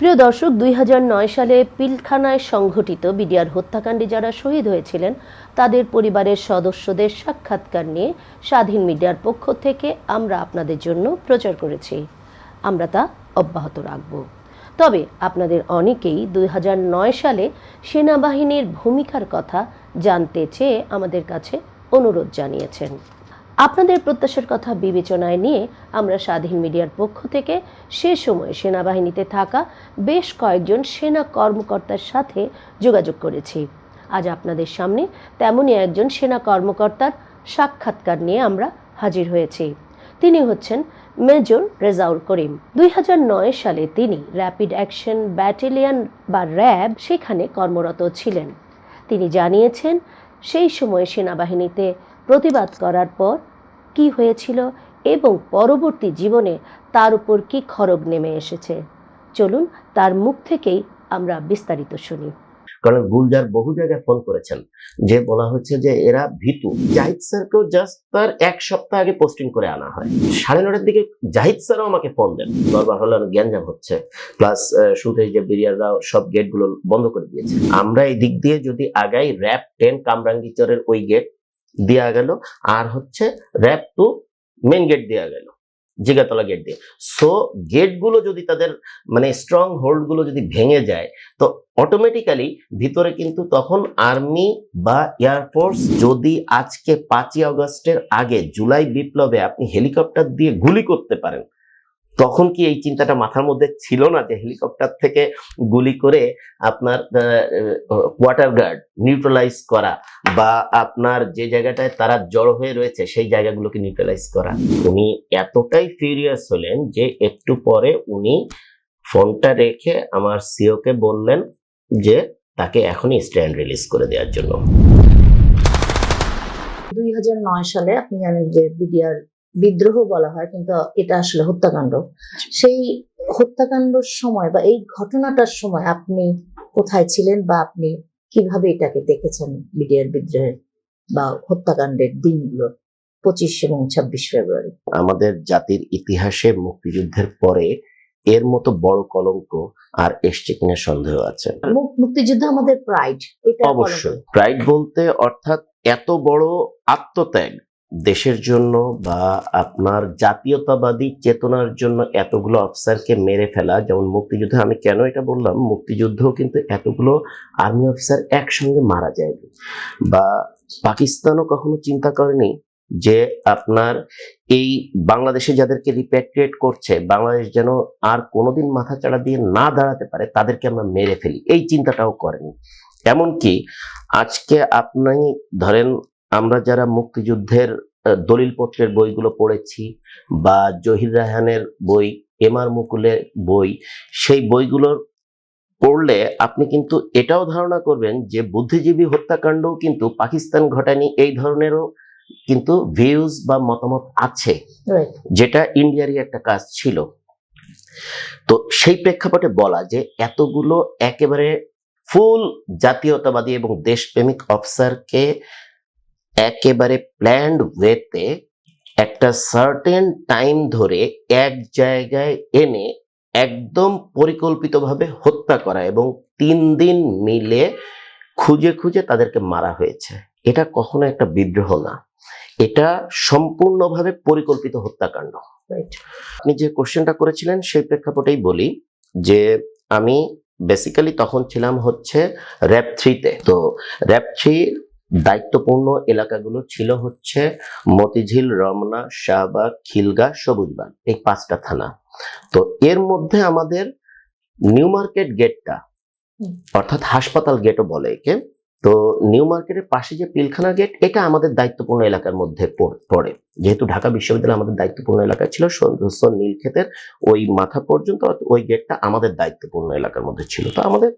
প্রিয় দর্শক, দুই হাজার নয় সালে পিলখানায় সংঘটিত বিডিআর হত্যাকাণ্ডে যারা শহীদ হয়েছিলেন, তাদের পরিবারের সদস্যদের সাক্ষাৎকার নিয়ে স্বাধীন মিডিয়ার পক্ষ থেকে আমরা আপনাদের জন্য প্রচার করেছি। আমরা তা অব্যাহত রাখব। তবে আপনাদের অনেকেই দুই হাজার নয় সালে সেনাবাহিনীর ভূমিকার কথা জানতে চেয়ে আমাদের কাছে অনুরোধ জানিয়েছেন। আপনাদের প্রত্যাশার কথা বিবেচনায় নিয়ে আমরা স্বাধীন মিডিয়ার পক্ষ থেকে সে সময় সেনাবাহিনীতে থাকা বেশ কয়েকজন সেনা কর্মকর্তার সাথে যোগাযোগ করেছি। আজ আপনাদের সামনে তেমনই একজন সেনা কর্মকর্তার সাক্ষাৎকার নিয়ে আমরা হাজির হয়েছি। তিনি হচ্ছেন মেজর রেজাউল করিম। দুই হাজার নয় সালে তিনি র্যাপিড অ্যাকশন ব্যাটেলিয়ান বা র্যাব সেখানে কর্মরত ছিলেন। তিনি জানিয়েছেন, সেই সময় সেনাবাহিনীতে প্রতিবাদ করার পর কি হয়েছিল এবং পরবর্তী জীবনে তার উপর কি খড়গ নেমে এসেছে? চলুন তার মুখ থেকেই আমরা বিস্তারিত শুনি। কারণ গুলজার বহু জায়গায় ফোন করেছেন, যে বলা হচ্ছে যে এরা ভীতু। জাহিদ স্যারকেও জাস্ট তার এক সপ্তাহ আগে পোস্টিং করে আনা হয়। সাড়ে নটার দিকে জাহিদ স্যারও আমাকে ফোন দেন। দরবার হলে গ্যাঞ্জাম হচ্ছে। প্লাস শুধুই যে বিরিয়াররাও সব গেটগুলো বন্ধ করে দিয়েছে। আমরা এই দিক দিয়ে যদি আগাই র্যাপ টেন কামরাঙ্গিচরের ওই গেট দেওয়া গেল। আর হচ্ছে র্যাপ টু মেন গেট দেওয়া গেল, জিগাতলা গেট দিয়ে। সো গেটগুলো যদি তাদের মানে স্ট্রং হোল্ডগুলো যদি ভেঙে যায়, তো অটোমেটিক্যালি ভিতরে কিন্তু তখন আর্মি বা এয়ারফোর্স যদি আজকে পাঁচই আগস্টের আগে, জুলাই বিপ্লবে আপনি হেলিকপ্টার দিয়ে গুলি করতে পারেন তখন কি এই চিন্তাটা মাথার মধ্যে ছিল না যে হেলিকপ্টার থেকে গুলি করে আপনার কোয়ার্টার গার্ড নিউট্রালাইজ করা বা আপনার যে জায়গাটায় তারা জড়ো হয়ে রয়েছে সেই জায়গাগুলোকে নিউট্রালাইজ করা? উনি এতটাই ফিউরিয়াস হলেন যে একটু পরে উনি ফোনটা রেখে আমার সিওকে বললেন যে তাকে এখনই স্ট্যান্ড রিলিজ করে দেওয়ার জন্য। দুই হাজার নয় সালে আপনি জানেন যে বিডিআর বিদ্রোহ বলা হয় কিন্তু এটা আসলে হত্যাকাণ্ড। সেই হত্যাকাণ্ডর সময় বা এই ঘটনাটার সময় আপনি কোথায় ছিলেন বা আপনি কীভাবে এটাকে দেখেছেন বিডিআর বিদ্রোহের বা হত্যাকাণ্ডের দিনগুলো পঁচিশ এবং ছাব্বিশ ফেব্রুয়ারি? আমাদের জাতির ইতিহাসে মুক্তিযুদ্ধের পরে এর মতো বড় কলঙ্ক আর এসছে কিনা সন্দেহ আছে। মুক্তিযুদ্ধ আমাদের প্রাইড এটা অবশ্যই। প্রাইড বলতে অর্থাৎ এত বড় আত্মত্যাগ দেশের জন্য বা আপনার জাতীয়তাবাদী চেতনার জন্য এতগুলো অফিসারকে মেরে ফেলা, যেমন মুক্তিযুদ্ধে আমি কেন এটা বললাম? মুক্তিযুদ্ধেও কিন্তু এতগুলো আর্মি অফিসার একসঙ্গে মারা যায়নি বা পাকিস্তানও কখনো চিন্তা করেনি যে আপনার এই বাংলাদেশে যাদেরকে রিপ্যাট্রিয়েট করছে, বাংলাদেশ যেন আর কোনোদিন মাথা চাড়া দিয়ে না দাঁড়াতে পারে, তাদেরকে আমরা মেরে ফেলি। এই চিন্তাটাও করেনি। এমনকি আজকে আপনি ধরেন আমরা যারা মুক্তিযুদ্ধের দলিলপত্রের বইগুলো পড়েছি বা জহির রায়হানের বই এম আর মুকুলের বই সেই বইগুলোর পড়লে আপনি কিন্তু এটাও ধারণা করবেন যে বুদ্ধিজীবী হত্যাকাণ্ডও কিন্তু পাকিস্তান ঘটায়নি এই ধরনেরও কিন্তু ভিউজ বা মতামত আছে। যেটা ইন্ডিয়ারই একটা কাজ ছিল। তো সেই প্রেক্ষাপটে বলা যে এতগুলো একেবারে ফুল জাতীয়তাবাদী এবং দেশপ্রেমিক অফিসারকে একেবারে প্ল্যান্ড ওয়েতে একটা সার্টেন টাইম ধরে এক জায়গায় এনে একদম পরিকল্পিতভাবে হত্যা করা এবং তিন দিন মিলে খুঁজে খুঁজে তাদেরকে মারা হয়েছে। এটা কখনো একটা বিদ্রোহ না। এটা সম্পূর্ণভাবে পরিকল্পিত হত্যাকাণ্ড. আপনি যে কোশ্চেনটা করেছিলেন সেই প্রেক্ষাপটেই বলি যে আমি বেসিক্যালি তখন ছিলাম হচ্ছে র্যাপ থ্রিতে তো। র্যাপ থ্রি দায়িত্বপূর্ণ এলাকাগুলো ছিল হচ্ছে মতিঝিল রমনা শাহবাগ খিলগা সবুজবাগ এই পাঁচটা থানা। তো এর মধ্যে আমাদের নিউ মার্কেট গেটটা অর্থাৎ হাসপাতাল গেটও বলে একে। তো নিউ মার্কেটের পাশে যে পিলখানা গেট, এটা আমাদের দায়িত্বপূর্ণ এলাকার মধ্যে পড়- যেহেতু ঢাকা বিশ্ববিদ্যালয় আমাদের দায়িত্বপূর্ণ এলাকা ছিল সন্ধ্যস্য নীলক্ষেতের ওই মাথা পর্যন্ত ওই গেটটা আমাদের দায়িত্বপূর্ণ এলাকার মধ্যে ছিল। তো আমাদের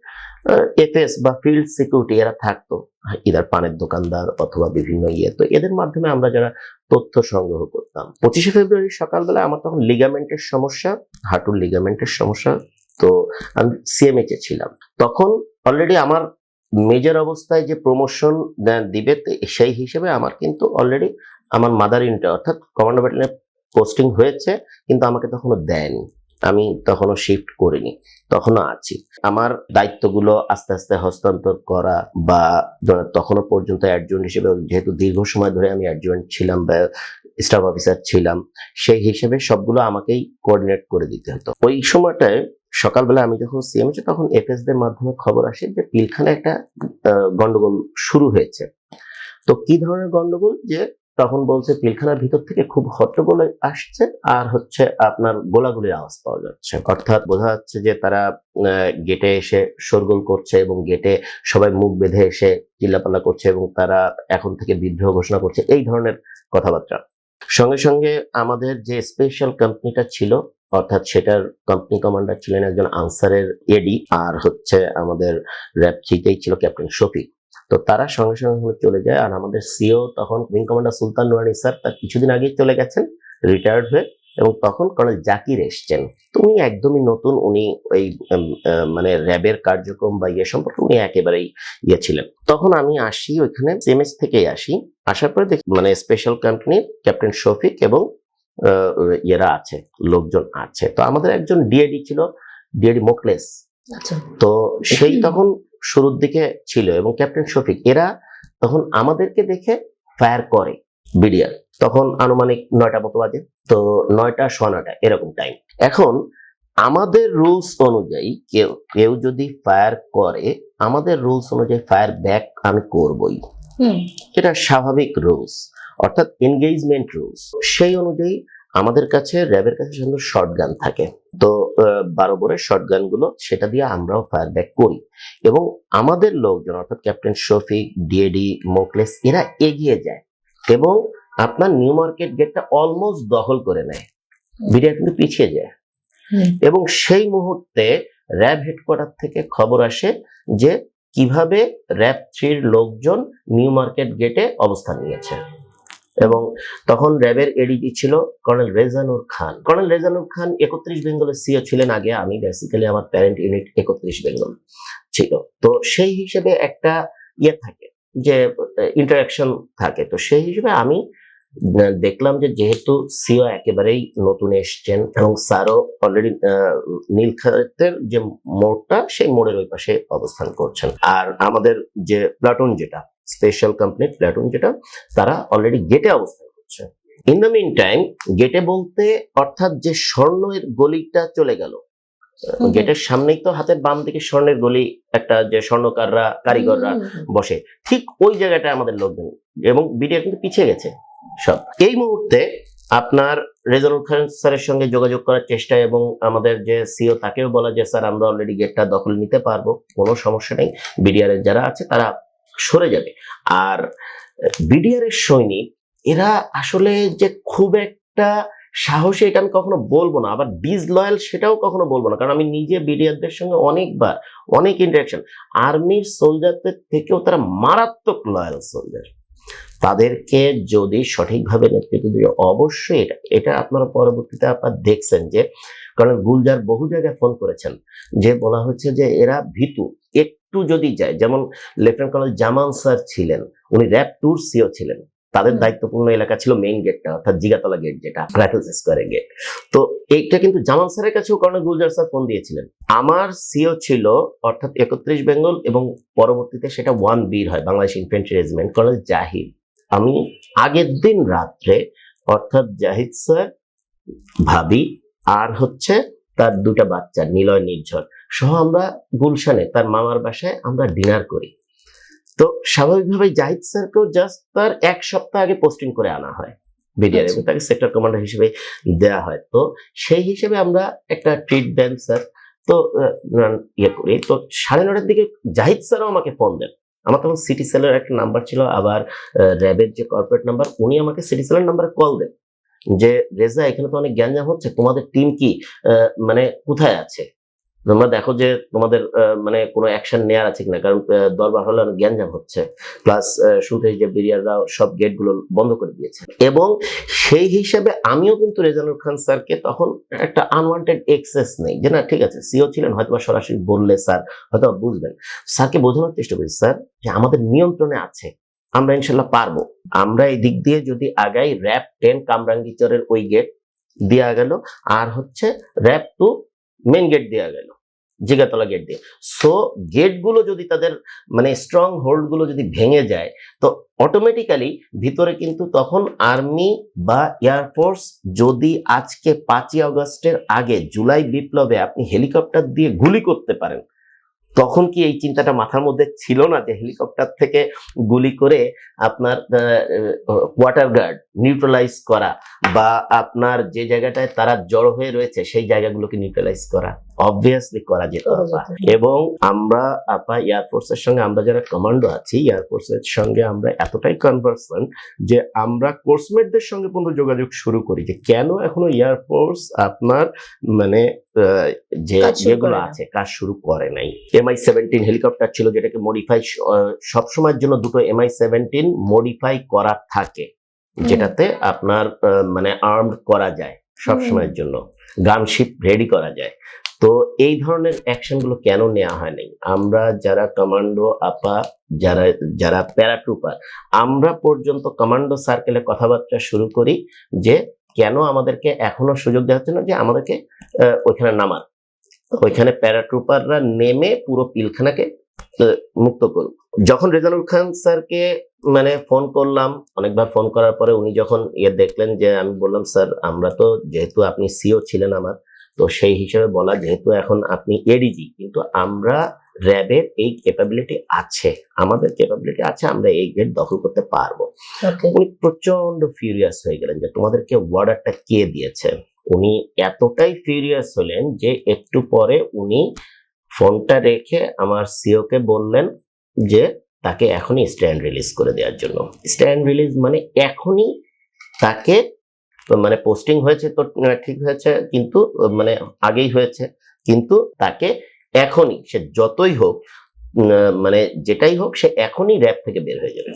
এফএস বা ফিল্ড সিকিউরিটি এরা থাকতো, ইদার পানের দোকানদার অথবা বিভিন্ন ইয়ে। তো এদের মাধ্যমে আমরা যারা তথ্য সংগ্রহ করতাম। পঁচিশে ফেব্রুয়ারি সকালবেলা আমার তখন লিগামেন্টের সমস্যা, হাঁটুর লিগামেন্টের সমস্যা, তো আমি সিএমএইচ এ ছিলাম। তখন অলরেডি আমার মেজর অবস্থায় যে প্রমোশন দিবে সেই হিসেবে আমার কিন্তু অলরেডি আমার মাদার ইন্টার অর্থাৎ কমান্ডো ব্যাটালিয়নে পোস্টিং হয়েছে, কিন্তু আমাকে তখনও দেয়নি। আমি তখনও শিফট করিনি, তখনও আছি। আমার দায়িত্বগুলো আস্তে আস্তে হস্তান্তর করা বা তখনও পর্যন্ত অ্যাডজুয়েন্ট হিসেবে, যেহেতু দীর্ঘ সময় ধরে আমি অ্যাডজুয়েন্ট ছিলাম বা স্টাফ অফিসার ছিলাম, সেই হিসেবে সবগুলো আমাকেই কোঅর্ডিনেট করে দিতে হতো। ওই সময়টায় সকালবেলা আমি যখন সিএম তখন এফএস দের মাধ্যমে খবর আসে যে পিলখানে একটা গন্ডগোল শুরু হয়েছে। তো কি ধরনের গন্ডগোল? যে তখন বলছে পিলখানার ভিতর থেকে খুব হট্টগোল আসছে আর হচ্ছে আপনার গোলাগুলির আওয়াজ পাওয়া যাচ্ছে। অর্থাৎ বোঝা যাচ্ছে যে তারা গেটে এসে শোরগোল করছে এবং গেটে সবাই মুখ বেঁধে এসে চিল্লাপাল্লা করছে এবং তারা এখন থেকে বিদ্রোহ ঘোষণা করছে। এই ধরনের কথাবার্তা। সঙ্গে সঙ্গে আমাদের যে স্পেশাল কোম্পানিটা ছিল অর্থাৎ সেটার কোম্পানি কমান্ডার ছিলেন একজন আনসারের এডি আর হচ্ছে আমাদের র্যাব থ্রিতেই ছিল ক্যাপ্টেন শফিক। তো তারা সঙ্গে সঙ্গে চলে যায় আর আমাদের সিও তখন wing commander Sultan Nurani sir তার কিছুদিন আগেই চলে গেছেন রিটায়ার্ড হয়ে এবং তখন কর্নেল জাকির এসছেন। তো উনি একদমই নতুন, উনি ওই মানে র্যাবের কার্যক্রম বা ইয়ে সম্পর্কে উনি একেবারেই ইয়ে ছিলেন। তখন আমি আসি ওইখানে সিএমএস থেকেই আসি। আসার পরে দেখি মানে স্পেশাল কোম্পানি ক্যাপ্টেন শফিক এবং ইয়েরা আছে লোকজন আছে। তো আমাদের একজন ডিএডি ছিল ডিএডি মোকলেস। আচ্ছা। তো সেই তখন শুরুর দিকে ছিল এবং ক্যাপ্টেন শফিক এরা তখন আমাদেরকে দেখে ফায়ার করে বিডিআর। তখন আনুমানিক নয়টা মতো বাজে তো নয়টা সোয়া নয়টা এরকম টাইম এখন আমাদের রুলস অনুযায়ী কেউ কেউ যদি ফায়ার করে আমাদের রুলস অনুযায়ী ফায়ার ব্যাক আমি করবই। এটা স্বাভাবিক রুলস অর্থাৎ এনগেজমেন্ট রুলস সেই অনুযায়ী আমাদের কাছে র্যাবের কাছে সুন্দর শর্ট গান থাকে। তো বারো বোরের শর্টগুলো সেটা দিয়ে আমরাও ফায়ার ব্যাক করি। এবং আমাদের লোকজন অর্থাৎ ক্যাপ্টেন শফিক ডিএডি মোকলেস এরা এগিয়ে যায় এবং আপনার নিউ মার্কেট গেটটা অলমোস্ট দখল করে নেয়। বিডিআর কিন্তু পিছিয়ে যায়। এবং সেই মুহূর্তে র্যাব হেডকোয়ার্টার থেকে খবর আসে যে কীভাবে র্যাব থ্রির লোকজন নিউ মার্কেট গেটে অবস্থান নিয়েছে। এবং তখন র্যাবের এডিজি ছিল কর্নেল রেজানুর খান। কর্নেল রেজানুর খান একত্রিশ বেঙ্গলের সিও ছিলেন আগে, আমি বেসিক্যালি আমার প্যারেন্ট ইউনিট একত্রিশ বেঙ্গল ছিল। তো সেই হিসেবে একটা ইয়ে থাকে যে ইন্টারাকশন থাকে। তো সেই হিসেবে আমি দেখলাম যে যেহেতু সিও একেবারেই নতুন এসছেন এবং স্যারও অলরেডি নীলক্ষেতের যে মোড়টা, সেই মোড়ের ওই পাশে অবস্থান করছেন। আর আমাদের যে প্লাটুন যেটা স্পেশাল কোম্পানি প্লাটুন যেটা তারা অলরেডি গেটে অবস্থান করছে। ইন দ্য মিন টাইম গেটে বলতে অর্থাৎ যে স্বর্ণের গলিটা চলে গেল গেটের সামনেই তো হাতের বাম দিকে স্বর্ণের গলি একটা যে স্বর্ণকাররা কারিগররা। বসে। ঠিক ওই জায়গাটা আমাদের লোকজন এবং বিডিআর কিন্তু পিছিয়ে গেছে সব। এই মুহূর্তে আপনার রেজানুল খান স্যারের সঙ্গে যোগাযোগ করার চেষ্টা এবং আমাদের যে সিও তাকেও বলা যে স্যার আমরা অলরেডি গেটটা দখল নিতে পারব কোনো সমস্যা নেই। বিডিআর যারা আছে তারা সরে যাবে। আর বিডিআর এর সৈনিক, এরা আসলে যে খুব একটা সাহসী এটা আমি কখনো বলব না, আবার ডিসলয়াল সেটাও কখনো বলব না। কারণ আমি নিজে বিডিআরদের সঙ্গে অনেকবার, অনেক ইন্টারাকশন আর্মির সোলজারদের থেকেও তারা মারাত্মক লয়াল সোলজার তাদেরকে যদি সঠিকভাবে নেতৃত্ব দিয়ে অবশ্যই এটা এটা আপনারা পরবর্তীতে আপনার দেখছেন যে, কারণ গুলজার বহু জায়গায় ফোন করেছেন, যে বলা হচ্ছে যে এরা ভীতু। একটু যদি যায় যেমন লেফটেন্যান্ট কর্নেল জামান স্যার ছিলেন উনি র্যাব ট্যুর সিও ছিলেন। তাদের দায়িত্বপূর্ণ এলাকা ছিল মেইন গেটটা অর্থাৎ জিগাতলা গেট যেটা রাইফেলস স্কোয়ারের গেট তো এইটা কিন্তু জামান স্যারের কাছেও কর্নেল গুলজার স্যার ফোন দিয়েছিলেন। আমার সিও ছিল অর্থাৎ একত্রিশ বেঙ্গল এবং পরবর্তীতে সেটা ওয়ান বীর হয় Bangladesh infantry regiment colonel Zahid আমি আগের দিন রাত্রে অর্থাৎ জাহিদ স্যার ভাবি আর হচ্ছে তার দুটা বাচ্চা নিলয় নির্ঝর। সহ আমরা গুলশানে তার মামার বাসায় আমরা ডিনার করি। তো স্বাভাবিকভাবেই জাহিদ স্যারকেও জাস্ট তার এক সপ্তাহ আগে পোস্টিং করে আনা হয়। বিডিআর এবং তাকে সেক্টর কমান্ডার হিসেবে দেওয়া হয়। তো সেই হিসেবে আমরা একটা ট্রিট দেন স্যার। তো ইয়ে করি। তো সাড়ে নটার দিকে জাহিদ স্যারও আমাকে ফোন দেন। আমার তখন সিটি সেলের একটা নাম্বার ছিল আবার র্যাবের যে কর্পোরেট নাম্বার উনি আমাকে সিটি সেলের নাম্বারে কল দেন। যে রেজা এখানে তো অনেক গ্যাঞ্জাম হচ্ছে তোমাদের টিম কি মানে কোথায় আছে? তোমরা দেখো যে তোমাদের মানে কোনো অ্যাকশন নেওয়ার আছে কিনা, কারণ দরবার হলে অনেক গ্যাঞ্জাম হচ্ছে। প্লাস শুরুতে যে বিরিয়াররা সব গেটগুলো বন্ধ করে দিয়েছে। এবং সেই হিসেবে আমিও কিন্তু রেজানুর খান স্যারকে তখন একটা আনওয়ান্টেড এক্সেস নেই। যে না, ঠিক আছে সিও ছিলেন হয়তো বা সরাসরি বললে স্যার হয়তো বুঝবেন। স্যারকে বোঝানোর চেষ্টা করি, স্যার, যে আমাদের নিয়ন্ত্রণে আছে, আমরা ইনশাল্লাহ পারব। আমরা এই দিক দিয়ে যদি আগাই র্যাপ টেন কামরাঙ্গিচরের ওই গেট দেওয়া গেল, আর হচ্ছে র্যাপ টু মেন গেট দেওয়া গেল। জিগাতলা গেট দিয়ে। সো গেটগুলো যদি তাদের মানে স্ট্রং হোল্ডগুলো যদি ভেঙে যায়, তো অটোমেটিক্যালি ভিতরে কিন্তু তখন আর্মি বা এয়ারফোর্স যদি আজকে পাঁচই আগস্টের আগে জুলাই বিপ্লবে আপনি হেলিকপ্টার দিয়ে গুলি করতে পারেন, তখন কি এই চিন্তাটা মাথার মধ্যে ছিল না যে হেলিকপ্টার থেকে গুলি করে আপনার ওয়াটার গার্ড নিউট্রালাইজ করা বা আপনার যে জায়গাটায় তারা জড়ো হয়ে রয়েছে সেই জায়গাগুলোকে নিউট্রালাইজ করা? অবভিয়াসলি করা যেত। এবং আমরা আপা এয়ারফোর্সের সঙ্গে আমরা যারা কমান্ডো আছি এয়ারফোর্সের সঙ্গে আমরা এতটাই কনভার্সন যে আমরা কোর্সমেটদের সঙ্গে পর্যন্ত যোগাযোগ শুরু করি যে কেন এখনও এয়ারফোর্স আপনার মানে যে যেগুলো। আছে কাজ শুরু করে নাই এমআই সেভেন্টিন হেলিকপ্টার ছিল যেটাকে মডিফাই সবসময়ের জন্য দুটো এমআই সেভেন্টিন মডিফাই করা থাকে যেটাতে আপনার মানে আর্মড করা যায় সব হুম। সময়ের জন্য গানশিপ রেডি করা যায় তো এই ধরনের অ্যাকশনগুলো কেন নেওয়া হয় নাই আমরা যারা কমান্ডো আপা, যারা যারা প্যারাট্রুপার আমরা পর্যন্ত কমান্ডো সার্কেলে কথাবার্তা শুরু করি যে কেন আমাদেরকে এখনও সুযোগ দেওয়া হচ্ছে না যে আমাদেরকে ওইখানে নামার। ওইখানে প্যারাট্রুপাররা নেমে পুরো পিলখানাকে মুক্ত করুক। যখন রেজানুল খান স্যারকে মানে ফোন করলাম, অনেকবার ফোন করার পরে উনি যখন ইয়ে দেখলেন যে, আমি বললাম, স্যার, আমরা তো যেহেতু আপনি সিও ছিলেন আমার তো সেই হিসেবে বলা যেহেতু এখন আপনি এডিজি কিন্তু আমরা র্যাবের এই ক্যাপাবিলিটি আছে আমাদের ক্যাপাবিলিটি আছে আমরা এই গেট দখল করতে পারব। উনি প্রচণ্ড ফিউরিয়াস হয়ে গেলেন যে তোমাদেরকে অর্ডারটা কে দিয়েছে? উনি এতটাই ফিউরিয়াস হলেন যে একটু পরে উনি ফোনটা রেখে আমার সিও কে বললেন যে তাকে এখনই স্ট্যান্ড রিলিজ করে দেওয়ার জন্য। স্ট্যান্ড রিলিজ মানে এখনই তাকে মানে পোস্টিং হয়েছে তো ঠিক হয়েছে, কিন্তু মানে আগেই হয়েছে। কিন্তু তাকে এখনই, সে যতই হোক মানে যেটাই হোক, সে এখনই র্যাব থেকে বের হয়ে যাবে।